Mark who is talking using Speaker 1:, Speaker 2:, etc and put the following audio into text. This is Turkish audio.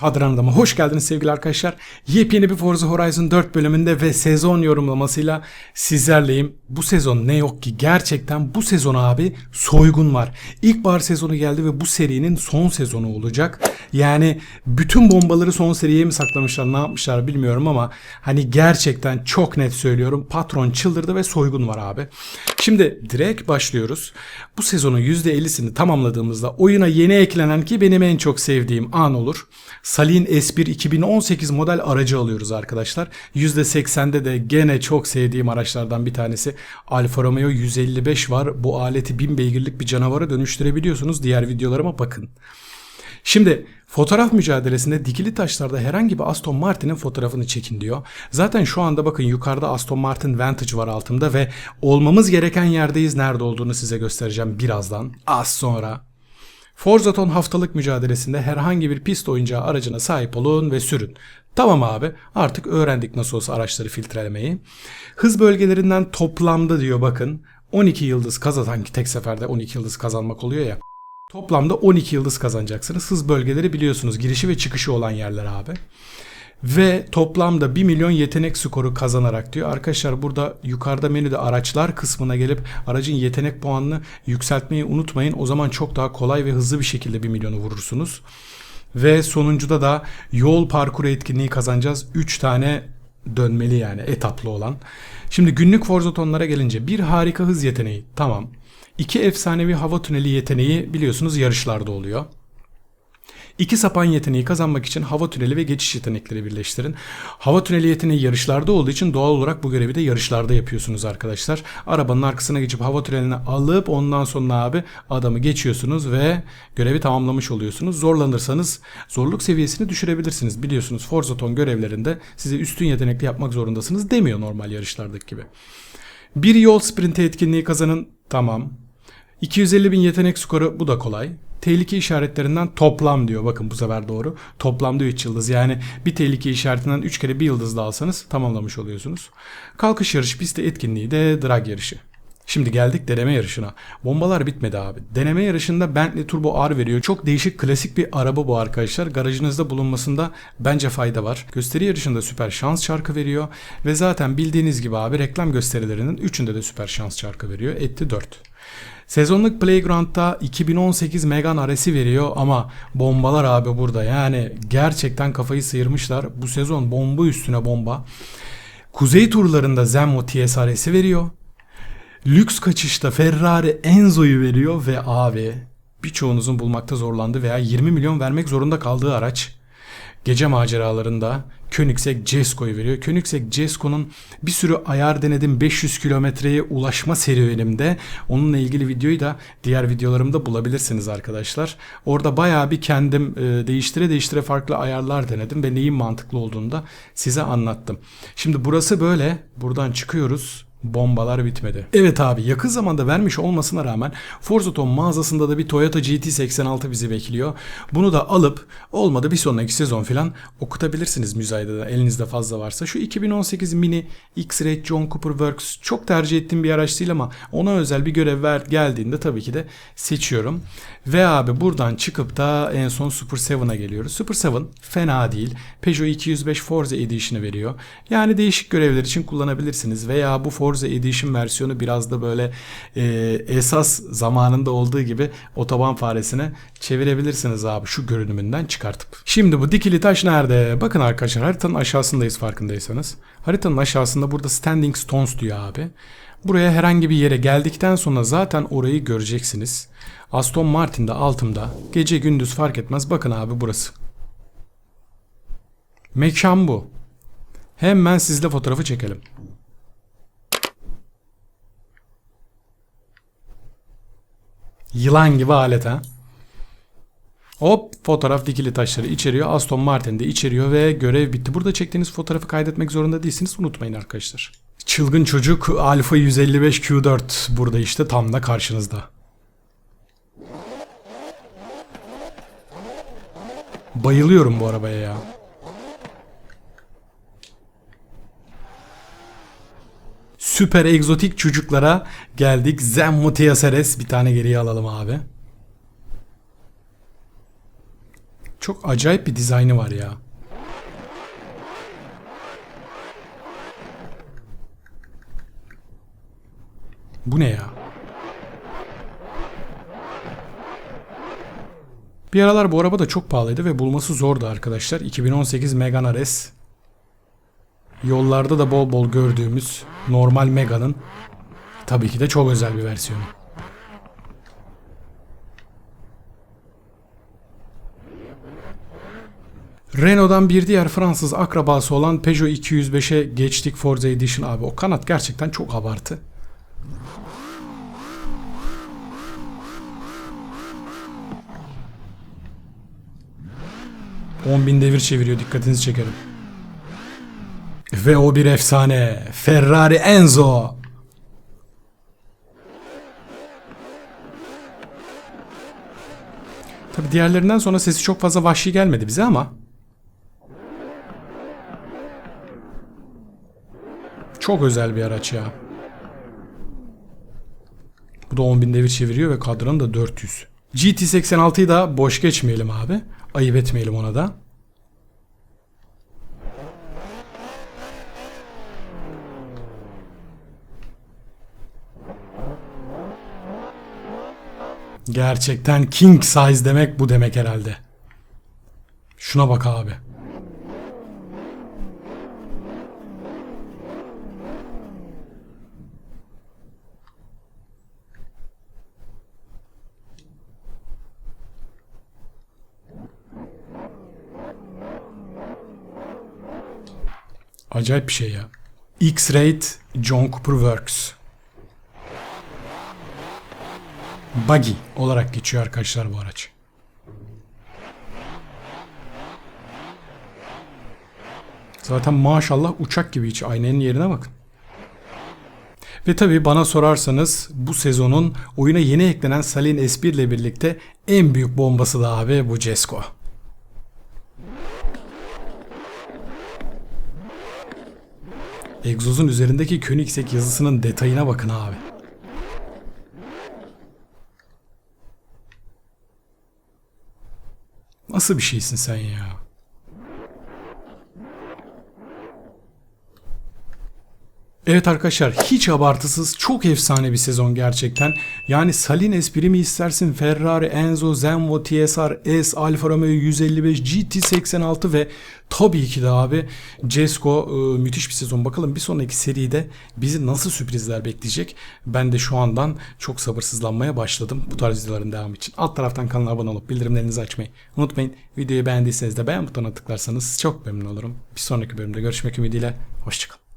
Speaker 1: Kadran Adam'a hoş geldiniz sevgili arkadaşlar. Yepyeni bir Forza Horizon 4 bölümünde ve sezon yorumlamasıyla sizlerleyim. Bu sezon ne yok ki gerçekten bu sezon abi soygun var. İlkbahar sezonu geldi ve bu serinin son sezonu olacak. Yani bütün bombaları son seriye mi saklamışlar ne yapmışlar bilmiyorum ama hani gerçekten çok net söylüyorum. Patron çıldırdı ve soygun var abi. Şimdi direkt başlıyoruz. Bu sezonun %50'sini tamamladığımızda oyuna yeni eklenen ki benim en çok sevdiğim an olur. Salin S1 2018 model aracı alıyoruz arkadaşlar. %80'de de gene çok sevdiğim araçlardan bir tanesi Alfa Romeo 155 var. Bu aleti 1000 beygirlik bir canavara dönüştürebiliyorsunuz. Diğer videolarıma bakın. Şimdi fotoğraf mücadelesinde dikili taşlarda herhangi bir Aston Martin'in fotoğrafını çekin diyor. Zaten şu anda bakın yukarıda Aston Martin Vantage var altımda ve olmamız gereken yerdeyiz. Nerede olduğunu size göstereceğim birazdan. Az sonra. Forzaton haftalık mücadelesinde herhangi bir pist oyuncağı aracına sahip olun ve sürün. Tamam abi artık öğrendik nasıl olsa araçları filtrelemeyi. Hız bölgelerinden toplamda diyor bakın 12 yıldız kazan ki tek seferde 12 yıldız kazanmak oluyor ya. Toplamda 12 yıldız kazanacaksınız. Hız bölgeleri biliyorsunuz girişi ve çıkışı olan yerler abi. Ve toplamda 1 milyon yetenek skoru kazanarak diyor. Arkadaşlar burada yukarıda menüde araçlar kısmına gelip aracın yetenek puanını yükseltmeyi unutmayın. O zaman çok daha kolay ve hızlı bir şekilde 1 milyonu vurursunuz. Ve sonuncuda da yol parkuru etkinliği kazanacağız. 3 tane dönmeli yani etaplı olan. Şimdi günlük Forzatonlara gelince bir harika hız yeteneği tamam. İki efsanevi hava tüneli yeteneği biliyorsunuz yarışlarda oluyor. İki sapan yeteneği kazanmak için hava tüneli ve geçiş yetenekleri birleştirin. Hava tüneli yeteneği yarışlarda olduğu için doğal olarak bu görevi de yarışlarda yapıyorsunuz arkadaşlar. Arabanın arkasına geçip hava tünelini alıp ondan sonra abi adamı geçiyorsunuz ve görevi tamamlamış oluyorsunuz. Zorlanırsanız zorluk seviyesini düşürebilirsiniz. Biliyorsunuz Forzaton görevlerinde size üstün yetenekli yapmak zorundasınız demiyor normal yarışlardaki gibi. Bir yol sprinti etkinliği kazanın. Tamam. 250 bin yetenek skoru bu da kolay. Tehlike işaretlerinden toplam diyor. Bakın bu sefer doğru. Toplamda 3 yıldız. Yani bir tehlike işaretinden 3 kere bir yıldız da alsanız tamamlamış oluyorsunuz. Kalkış yarışı pisti etkinliği de drag yarışı. Şimdi geldik deneme yarışına. Bombalar bitmedi abi. Deneme yarışında Bentley Turbo R veriyor. Çok değişik klasik bir araba bu arkadaşlar. Garajınızda bulunmasında bence fayda var. Gösteri yarışında süper şans çarkı veriyor. Ve zaten bildiğiniz gibi abi reklam gösterilerinin 3'ünde de süper şans çarkı veriyor. Etti 4. Sezonluk Playground'da 2018 Megan RS'i veriyor ama bombalar abi burada. Yani gerçekten kafayı sıyırmışlar. Bu sezon bomba üstüne bomba. Kuzey turlarında Zenmo TS RS'i veriyor. Lüks kaçışta Ferrari Enzo'yu veriyor ve abi birçoğunuzun bulmakta zorlandığı veya 20 milyon vermek zorunda kaldığı araç. Gece maceralarında Koenigsegg Jesko'yu veriyor. Koenigsegg Jesko'nun bir sürü ayar denedim 500 kilometreye ulaşma serüvenimde. Onunla ilgili videoyu da diğer videolarımda bulabilirsiniz arkadaşlar. Orada bayağı bir kendim e, değiştire değiştire farklı ayarlar denedim ve neyin mantıklı olduğunu da size anlattım. Şimdi burası böyle. Buradan çıkıyoruz. Bombalar bitmedi. Evet abi yakın zamanda vermiş olmasına rağmen Forzaton mağazasında da bir Toyota GT86 bizi bekliyor. Bunu da alıp olmadı bir sonraki sezon falan okutabilirsiniz müzayedede elinizde fazla varsa. Şu 2018 Mini X-Ray John Cooper Works çok tercih ettiğim bir araç değil ama ona özel bir görev ver geldiğinde tabii ki de seçiyorum. Ve abi buradan çıkıp da en son Super 7'a geliyoruz. Super 7 fena değil. Peugeot 205 Forza Edition'ı veriyor. Yani değişik görevler için kullanabilirsiniz veya bu Forza Edition versiyonu biraz da böyle e, esas zamanında olduğu gibi otoban faresine çevirebilirsiniz abi şu görünümünden çıkartıp. Şimdi bu dikili taş nerede? Bakın arkadaşlar haritanın aşağısındayız farkındaysanız. Haritanın aşağısında burada Standing Stones diyor abi. Buraya herhangi bir yere geldikten sonra zaten orayı göreceksiniz. Aston Martin'de altımda. Gece gündüz fark etmez. Bakın abi burası. Mekan bu. Hemen sizle fotoğrafı çekelim. Yılan gibi alet ha. Hop fotoğraf dikili taşları içeriyor. Aston Martin de içeriyor ve görev bitti. Burada çektiğiniz fotoğrafı kaydetmek zorunda değilsiniz. Unutmayın arkadaşlar. Çılgın çocuk Alfa 155 Q4 burada işte tam da karşınızda. Bayılıyorum bu arabaya ya. Süper egzotik çocuklara geldik. Zenmo TSRS bir tane geriye alalım abi. Çok acayip bir dizaynı var ya. Bu ne ya? Bir aralar bu araba da çok pahalıydı ve bulması zordu arkadaşlar. 2018 Megane RS. Yollarda da bol bol gördüğümüz normal Megane'ın tabii ki de çok özel bir versiyonu. Renault'dan bir diğer Fransız akrabası olan Peugeot 205'e geçtik Forza Edition abi. O kanat gerçekten çok abartı. On bin devir çeviriyor dikkatinizi çekerim. Ve o bir efsane. Ferrari Enzo. Tabi diğerlerinden sonra sesi çok fazla vahşi gelmedi bize ama Çok özel bir araç ya. Bu da 10.000 devir çeviriyor ve kadranı da 400. GT86'yı da boş geçmeyelim abi. Ayıp etmeyelim ona da. Gerçekten king size demek bu demek herhalde. Şuna bak abi. Acayip bir şey ya. X-Rate John Cooper Works. Buggy olarak geçiyor arkadaşlar bu araç. Zaten maşallah uçak gibi hiç aynanın yerine bakın. Ve tabi bana sorarsanız bu sezonun oyuna yeni eklenen Salin S1 ile birlikte en büyük bombası da abi bu Cesko. Egzozun üzerindeki Koenigsegg yazısının detayına bakın abi. Nasıl bir şeysin sen ya? Evet arkadaşlar hiç abartısız çok efsane bir sezon gerçekten. Yani Salin espri mi istersin Ferrari, Enzo, Zenvo, TSR, S, Alfa Romeo 155, GT86 ve tabii ki de abi Cesko e, müthiş bir sezon. Bakalım bir sonraki seride bizi nasıl sürprizler bekleyecek. Ben de şu andan çok sabırsızlanmaya başladım bu tarz videoların devamı için. Alt taraftan kanala abone olup bildirimlerinizi açmayı unutmayın. Videoyu beğendiyseniz de beğen butonuna tıklarsanız çok memnun olurum. Bir sonraki bölümde görüşmek ümidiyle. Hoşçakalın.